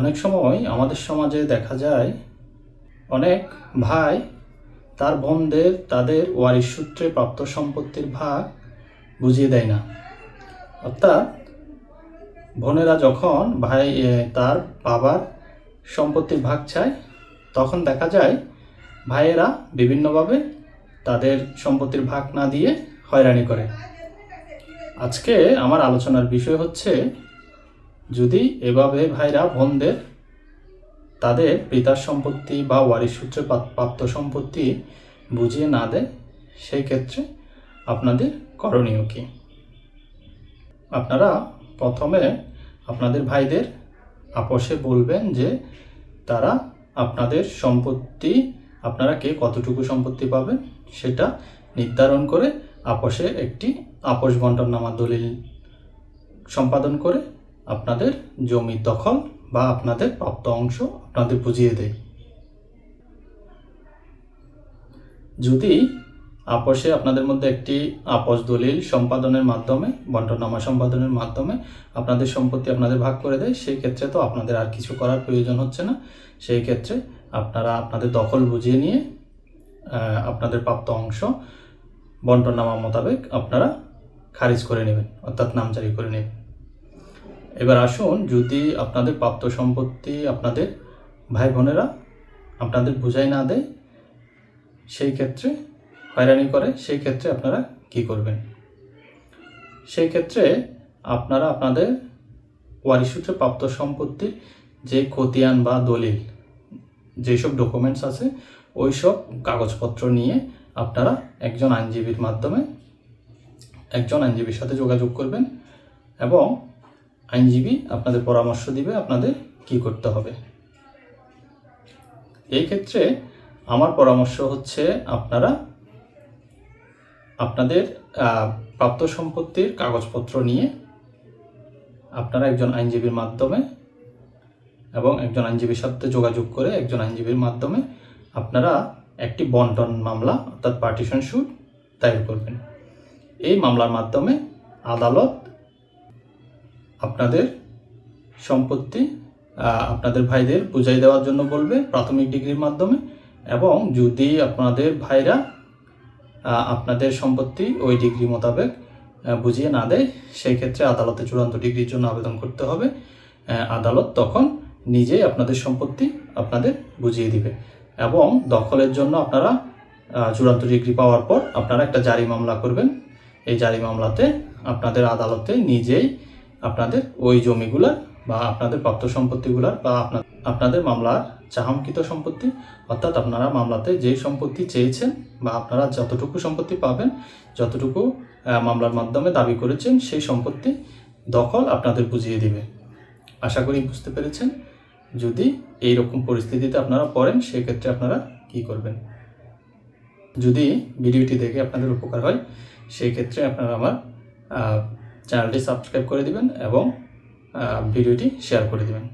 অনেক সময় আমাদের সমাজে দেখা যায়, অনেক ভাই তার বোনদের, তাদের ওয়ারিশ সূত্রে প্রাপ্ত সম্পত্তির ভাগ বুঝিয়ে দেয় না। অর্থাৎ বোনেরা যখন ভাই তার বাবার সম্পত্তির ভাগ চায়, তখন দেখা যায় ভাইয়েরা বিভিন্নভাবে তাদের সম্পত্তির ভাগ না দিয়ে হয়রানি করে। আজকে আমার আলোচনার বিষয় হচ্ছে যদি এভাবে ভাইরা বোনদের তাদের পিতার সম্পত্তি বা ওয়ারিশ সূত্রে প্রাপ্ত সম্পত্তি বুঝিয়ে না দেয়, সেই ক্ষেত্রে আপনাদের করণীয় কী? আপনারা প্রথমে আপনাদের ভাইদের আপোষে বলবেন যে তারা আপনাদের সম্পত্তি, আপনারা কে কতটুকু সম্পত্তি পাবেন সেটা নির্ধারণ করে আপোষে একটি আপোষ বন্টননামা দলিল সম্পাদন করে আপনাদের জমি দখল বা আপনাদের প্রাপ্ত অংশ আপনাদের বুঝিয়ে দেয়। যদি আপোষে আপনাদের মধ্যে একটি আপোষ দলিল সম্পাদনের মাধ্যমে বন্টনামা সম্পাদনের মাধ্যমে আপনাদের সম্পত্তি আপনাদের ভাগ করে দেয়, সেই ক্ষেত্রে তো আপনাদের আর কিছু করার প্রয়োজন হচ্ছে না। সেই ক্ষেত্রে আপনারা আপনাদের দখল বুঝিয়ে নিয়ে আপনাদের প্রাপ্ত অংশ বন্টনামা মোতাবেক আপনারা খারিজ করে নেবেন, অর্থাৎ নামজারি করে নেবেন। এবার আসুন, যদি আপনাদের প্রাপ্ত সম্পত্তি আপনাদের ভাই বোনেরা আপনাদের বুঝাই না দেয়, সেই ক্ষেত্রে হয়রানি করে, সেই ক্ষেত্রে আপনারা কি করবেন? সেই ক্ষেত্রে আপনারা আপনাদের ওয়ারিশ সূত্রে প্রাপ্ত সম্পত্তির যে খতিয়ান বা দলিল, যেসব ডকুমেন্টস আছে ওই সব কাগজপত্র নিয়ে আপনারা একজন আইনজীবীর মাধ্যমে একজন আইনজীবীর সাথে যোগাযোগ করবেন এবং আইনজীবী আপনাদের পরামর্শ দিবে আপনাদের কি করতে হবে। এই ক্ষেত্রে আমার পরামর্শ হচ্ছে আপনারা আপনাদের প্রাপ্ত সম্পত্তির কাগজপত্র নিয়ে আপনারা একজন আইনজীবীর মাধ্যমে এবং একজন আইনজীবীর সাথে যোগাযোগ করে একজন আইনজীবীর মাধ্যমে আপনারা একটি বন্টন মামলা অর্থাৎ পার্টিশন সুট দায়ের করবেন। এই মামলার মাধ্যমে আদালত আপনাদের সম্পত্তি আপনাদের ভাইদের বুঝাই দেওয়ার জন্য বলবে প্রাথমিক ডিগ্রির মাধ্যমে এবং যদি আপনাদের ভাইরা আপনাদের সম্পত্তি ওই ডিগ্রি মোতাবেক বুঝিয়ে না দেয়, সেই ক্ষেত্রে আদালতে চূড়ান্ত ডিগ্রির জন্য আবেদন করতে হবে। আদালত তখন নিজেই আপনাদের সম্পত্তি আপনাদের বুঝিয়ে দিবে এবং দখলের জন্য আপনারা চূড়ান্ত ডিগ্রি পাওয়ার পর আপনারা একটা জারি মামলা করবেন। এই জারি মামলাতে আপনাদের আদালতে নিজেই আপনাদের ওই জমিগুলার বা আপনাদের প্রাপ্ত সম্পত্তিগুলার বা আপনার, আপনাদের মামলার চাহাঙ্কিত সম্পত্তি, অর্থাৎ আপনারা মামলাতে যে সম্পত্তি চেয়েছেন বা আপনারা যতটুকু সম্পত্তি পাবেন, যতটুকু মামলার মাধ্যমে দাবি করেছেন, সেই সম্পত্তি দখল আপনাদের বুঝিয়ে দিবে। আশা করি বুঝতে পেরেছেন। যদি এই রকম পরিস্থিতিতে আপনারা পড়েন, সেক্ষেত্রে আপনারা কি করবেন? যদি ভিডিওটি দেখে আপনাদের উপকার হয় সেই ক্ষেত্রে আপনারা আমার চ্যানেলটি সাবস্ক্রাইব করে দিবেন এবং ভিডিওটি শেয়ার করে দিবেন।